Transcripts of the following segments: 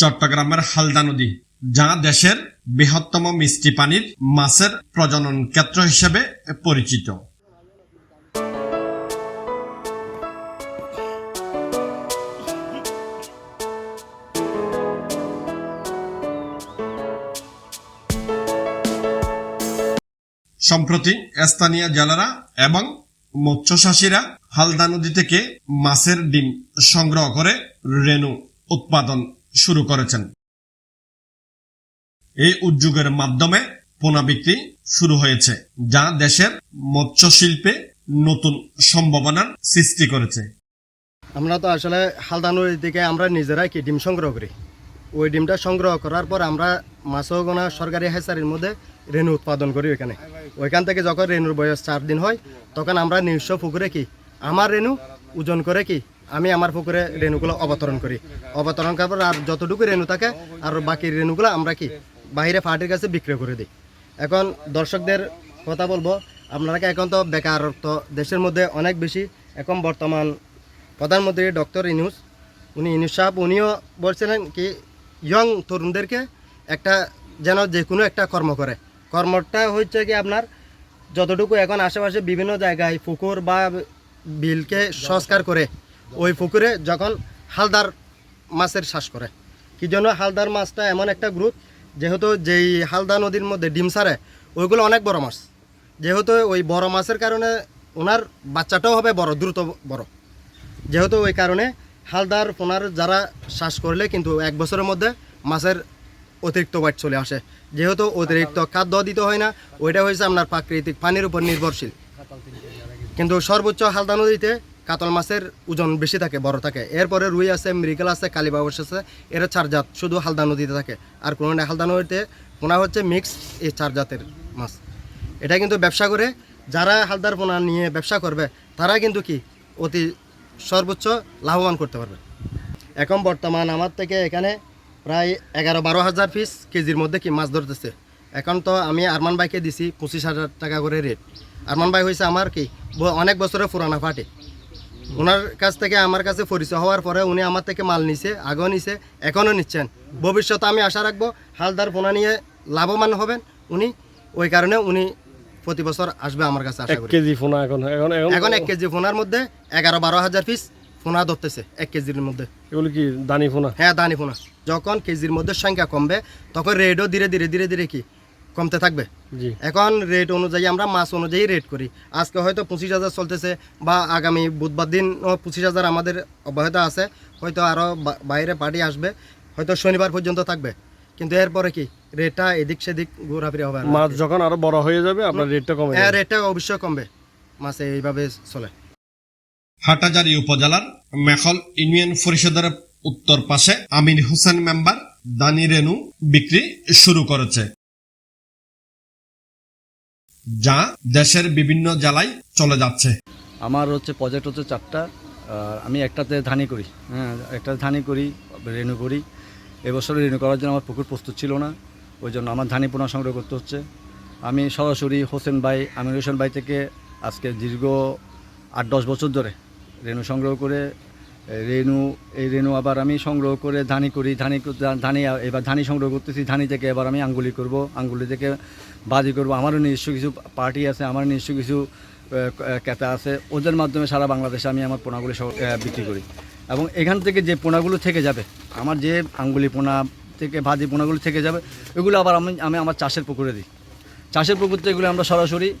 চট্টগ্রামের হালদা নদী যা দেশের বৃহত্তম মিষ্টি পানির মাছের প্রজনন ক্ষেত্র হিসেবে পরিচিত। সম্প্রতি স্থানীয় জেলারা এবং মৎস্যচাষীরা হালদা নদী থেকে মাছের ডিম সংগ্রহ করে রেণু উৎপাদন শুরু করেছেন। এই উদ্যোগের মাধ্যমে পোনা শুরু হয়েছে, যা দেশের মৎস্য শিল্পে নতুন সম্ভাবনার সৃষ্টি করেছে। আমরা তো আসলে হালদা নদী থেকে আমরা নিজেরাই কি ডিম সংগ্রহ করি। ওই ডিমটা সংগ্রহ করার পর আমরা মাছগোনা সরকারি হেসারির মধ্যে রেণু উৎপাদন করি ওইখানে। ওইখান থেকে যখন রেণুর বয়স চার দিন হয়, তখন আমরা নিজস্ব পুকুরে কি, আমার রেণু ওজন করে কি আমি আমার পুকুরে রেণুগুলো অবতরণ করি। অবতরণ করার পর আর যতটুকু রেণু থাকে আর বাকি রেণুগুলো আমরা কি বাইরে ফাটির কাছে বিক্রয় করে দিই। এখন দর্শকদের কথা বলব, আপনারা এখন তো বেকারত্ব দেশের মধ্যে অনেক বেশি। এখন বর্তমান প্রধানমন্ত্রী ডক্টর ইনুস, উনি ইনুস সাহেব, উনিও বলছিলেন কি ইয়ং তরুণদেরকে একটা যেন যে কোনো একটা কর্ম করে। কর্মটা হচ্ছে কি আপনার, যতটুকু এখন আশেপাশে বিভিন্ন জায়গায় পুকুর বা বিলকে সংস্কার করে ওই পুকুরে যখন হালদার মাছের চাষ করে। কি জন্য হালদার মাছটা এমন একটা গ্রুপ, যেহেতু যেই হালদা নদীর মধ্যে ডিম ছাড়ে, ওইগুলো অনেক বড় মাছ। যেহেতু ওই বড় মাছের কারণে ওনার বাচ্চাটাও হবে বড়, দ্রুত বড়। যেহেতু ওই কারণে হালদার পোনার যারা শ্বাস করলে কিন্তু এক বছরের মধ্যে মাছের অতিরিক্ত ওয়াইট চলে আসে। যেহেতু অতিরিক্ত খাদ্য দিতে হয় না, ওইটা হয়েছে আপনার প্রাকৃতিক পানির উপর নির্ভরশীল। কিন্তু সর্বোচ্চ হালদা নদীতে কাতল মাছের ওজন বেশি থাকে, বড় থাকে। এরপরে রুই আছে, মৃগেল আছে কালীবাবস আছে, এরা চার জাত, শুধু হালদা নদীতে থাকে। আর কোনো না, হালদা নদীতে পোনা হচ্ছে মিক্স এই চার জাতের মাছ। এটা কিন্তু ব্যবসা করে, যারা হালদার পোনা নিয়ে ব্যবসা করবে, তারা কিন্তু কি, অতি সর্বোচ্চ লাভবান করতে পারবে। এখন বর্তমান আমার থেকে এখানে প্রায় এগারো বারো হাজার পিস কেজির মধ্যে কি মাছ ধরতেছে। এখন তো আমি আরমান ভাইকে দিছি পঁচিশ হাজার টাকা করে রেট আরমান ভাই হয়েছে আমার কি অনেক বছরের পুরানা পার্টি। ওনার কাছ থেকে আমার কাছে পরিচয় হওয়ার পরে উনি আমার থেকে মাল নিছে আগেও নিছে এখনও নিচ্ছেন। ভবিষ্যতে আমি আশা রাখব হালদার পোনা নিয়ে লাভবান হবেন। উনি ওই কারণে উনি প্রতি বছর আসবে আমার কাছে আশা করি। কেজি ফোনা এখন এখন এখন এখন এক কেজি ফোনার মধ্যে এগারো বারো হাজার পিস ফোনা ধরতেছে এক কেজির মধ্যে। এগুলো কি দানি ফোনা হ্যাঁ দানি ফোনা যখন কেজির মধ্যে সংখ্যা কমবে তখন রেডও ধীরে ধীরে ধীরে ধীরে কি? কমতে থাকবে। জি। এখন রেট অনুযায়ী আমরা মাছ অনুযায়ী রেট করি। আজকে হয়তো পঁচিশ হাজার চলতেছে বা আগামী বুধবার দিন পঁচিশ হাজার আমাদের অব্যাহত আছে। হয়তো আরও বাইরে পার্টি আসবে হয়তো শনিবার পর্যন্ত থাকবে। কিন্তু এরপরে কি? রেটটা এদিক সেদিক ঘোরাফিরা হবে মাছ যখন আরও বড় হয়ে যাবে আপনার রেটটা কমে হ্যাঁ রেটটা অবশ্যই কমবে। মাছে এইভাবে চলে। হাটাজারি উপজেলার মেখল ইউনিয়ন পরিষদের উত্তর পাশে আমির হোসেন মেম্বার দানি রেনু বিক্রি শুরু করেছে। যা দেশের বিভিন্ন জেলায় চলে যাচ্ছে। আমার হচ্ছে প্রজেক্ট হচ্ছে চারটা। আমি একটাতে ধানি করি। হ্যাঁ একটাতে ধানি করি, রেনু করি। এবছর রেনু করার জন্য আমার পুকুর প্রস্তুত ছিল না। ওই জন্য আমার ধানি পোনা সংগ্রহ করতে হচ্ছে। আমি সরাসরি হোসেন ভাই, আমির হোসেন ভাই থেকে আজকে দীর্ঘ আট, দশ বছর ধরে রেনু সংগ্রহ করে রেনু এই রেনু আবার আমি সংগ্রহ করে ধানি করি, ধানি করতে- ধানি এবার ধানি সংগ্রহ করতেছি, ধানি থেকে এবার আমি আঙ্গুলি করব, আঙ্গুলি থেকে বাজি করব। আমারও নিজস্ব কিছু পার্টি আছে, আমার নিজস্ব কিছু ক্যাতা আছে, ওদের মাধ্যমে সারা বাংলাদেশে আমি আমার পোনাগুলি বিক্রি করি। এবং এখান থেকে যে পোনাগুলো থেকে যাবে, আমার যে আঙ্গুলি পোনা থেকে, ভাজি পোনাগুলো থেকে যাবে, এগুলো আবার আমি আমি আমার চাষের পুকুরে দিই। চাষের পুকুর থেকে এগুলো আমরা সরাসরি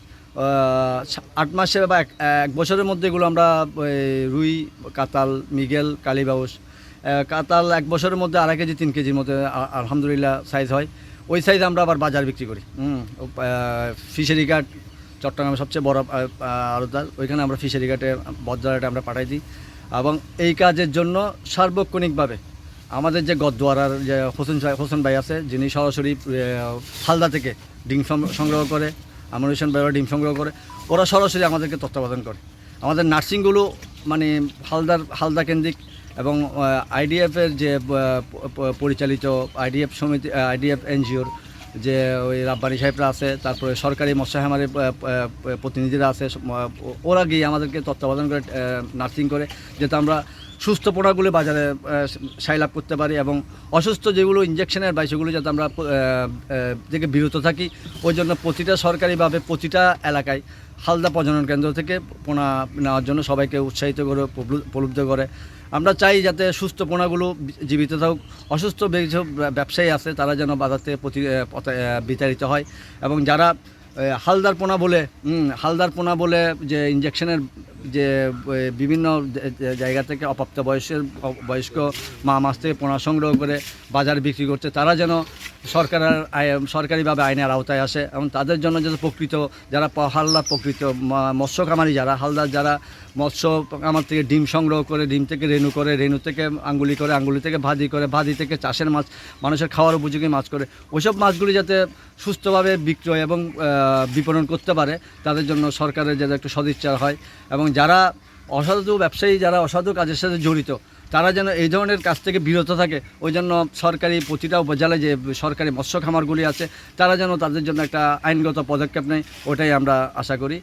আট মাসে বা এক বছরের মধ্যে এগুলো আমরা রুই কাতাল মিগেল কালীবাউস কাতাল এক বছরের মধ্যে আড়াই কেজি, তিন কেজির মধ্যে আলহামদুলিল্লাহ সাইজ হয়। ওই সাইজ আমরা আবার বাজার বিক্রি করি। ফিশারি ঘাট চট্টগ্রামের সবচেয়ে বড় আড়তদার ওইখানে আমরা ফিশারি ঘাটে বজ্রাটে আমরা পাঠাই দিই। এবং এই কাজের জন্য সার্বক্ষণিকভাবে আমাদের যে গদদুয়ারার যে হোসেন হোসেন ভাই আছে, যিনি সরাসরি হালদা থেকে ডিম সংগ্রহ করে হোসেন ভাইরা ডিম সংগ্রহ করে, ওরা সরাসরি আমাদেরকে তত্ত্বাবধান করে। আমাদের নার্সিংগুলো মানে হালদার, হালদা কেন্দ্রিক এবং আইডিএফের যে পরিচালিত আইডিএফ সমিতি আইডিএফ এনজিওর যে ওই রাব্বানি সাহেবরা আছে, তারপরে সরকারি মৎস্য হ্যামারের প্রতিনিধিরা আছে ওরা গিয়ে আমাদেরকে তত্ত্বাবধান করে নার্সিং করে যাতে আমরা সুস্থ পোনাগুলো বাজারে সাই লাভ করতে পারি এবং অসুস্থ যেগুলো ইঞ্জেকশনের বা সেগুলো যাতে আমরা থেকে বিরত থাকি, ওই জন্য প্রতিটা সরকারিভাবে প্রতিটা এলাকায় হালদা প্রজনন কেন্দ্র থেকে পোনা নেওয়ার জন্য সবাইকে উৎসাহিত করে প্রলুব্ধ করে। আমরা চাই যাতে সুস্থ পোনাগুলো জীবিত থাকুক। অসুস্থ যেসব ব্যবসায়ী আছে, তারা যেন বাজার থেকে প্রতি বিতাড়িত হয় এবং যারা হালদার পোনা বলে হালদার পোনা বলে যে ইঞ্জেকশনের যে বিভিন্ন জায়গা থেকে অপ্রাপ্ত বয়সের বয়স্ক মা মাছ থেকে পোনা সংগ্রহ করে বাজার বিক্রি করছে, তারা যেন সরকারের সরকারিভাবে আইনের আওতায় আসে এবং তাদের জন্য যাতে প্রকৃত যারা হালদার প্রকৃত মৎস্য কামারি যারা, হালদার যারা মৎস্য কামার থেকে ডিম সংগ্রহ করে, ডিম থেকে রেণু করে, রেণু থেকে আঙ্গুলি করে, আঙ্গুলি থেকে ভাজি করে, ভাজি থেকে চাষের মাছ, মানুষের খাওয়ার উপযোগী মাছ করে, ওইসব মাছগুলি যাতে সুস্থভাবে বিক্রয় এবং বিপণন করতে পারে, তাদের জন্য সরকারের যাতে একটু সদিচ্ছা হয় এবং যারা অসাধু ব্যবসায়ী, যারা অসাধু কাজের সাথে জড়িত, তারা যেন এই ধরনের কাজ থেকে বিরত থাকে। ওই জন্য সরকারি প্রতিটা উপজেলায় যে সরকারি মৎস্য খামারগুলি আছে, তারা যেন তাদের জন্য একটা আইনগত পদক্ষেপ নেয়, ওটাই আমরা আশা করি।